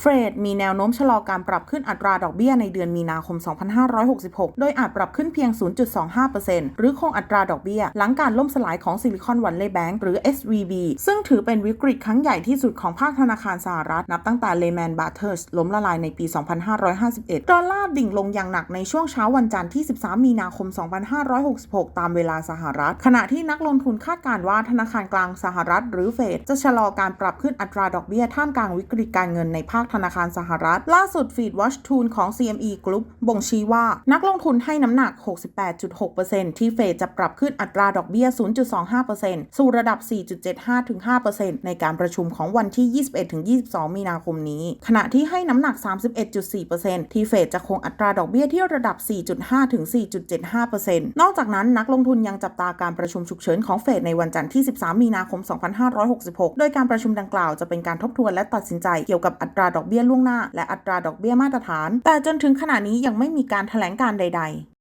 เฟดมีแนวโน้มชะลอการปรับขึ้นอัตราดอกเบี้ยในเดือนมีนาคม 2566 โดยอาจปรับขึ้นเพียง 0.25%หรือคงอัตราดอกเบี้ย หลังการล่มสลายของซิลิคอนวั l เลย์แบงก์หรือ SVB ซึ่งถือเป็นวิกฤตครั้งใหญ่ที่สุดของภาคธนาคารสหรัฐ นับตั้งแต่ Lehman Brothers ล้มละลายในปี 2551 ดอลลาร์ดิ่งลงอย่างหนักในช่วงเช้าวันจันทร์ที่ 13 มีนาคม 2566 ตามเวลาสหรัฐ ขณะที่นักลงทุนคาดการณ์ว่าธนาคารกลางสหรัฐ หรือเฟดจะชะลอการปรับขึ้นอัตราดอกเบี้ยท่ามกลางวิกฤตการเงินในภาคธนาคารสหรัฐ ล่าสุด Feed Watch Tool ของ CME Group บ่งชี้ว่านักลงทุนให้น้ำหนัก 68.6%ที่เฟดจะปรับขึ้นอัตราดอกเบี้ย 0.25%สู่ระดับ 4.75-5%ในการประชุมของวันที่ 21-22 มีนาคมนี้ ขณะที่ให้น้ำหนัก 31.4%ที่เฟดจะคงอัตราดอกเบี้ยที่ระดับ 4.5-4.75%นอกจากนั้นนักลงทุนยังจับตาการประชุมฉุกเฉินของเฟดในวันจันทร์ที่ 13 มีนาคม 2566 โดยการประชุมดังกล่าวจะเป็นการทบทวนและตัดสินใจเกี่ยวกับอัตราดอกเบี้ยล่วงหน้า และอัตราดอกเบี้ยมาตรฐาน แต่จนถึงขณะนี้ยังไม่มีการแถลงการใดๆ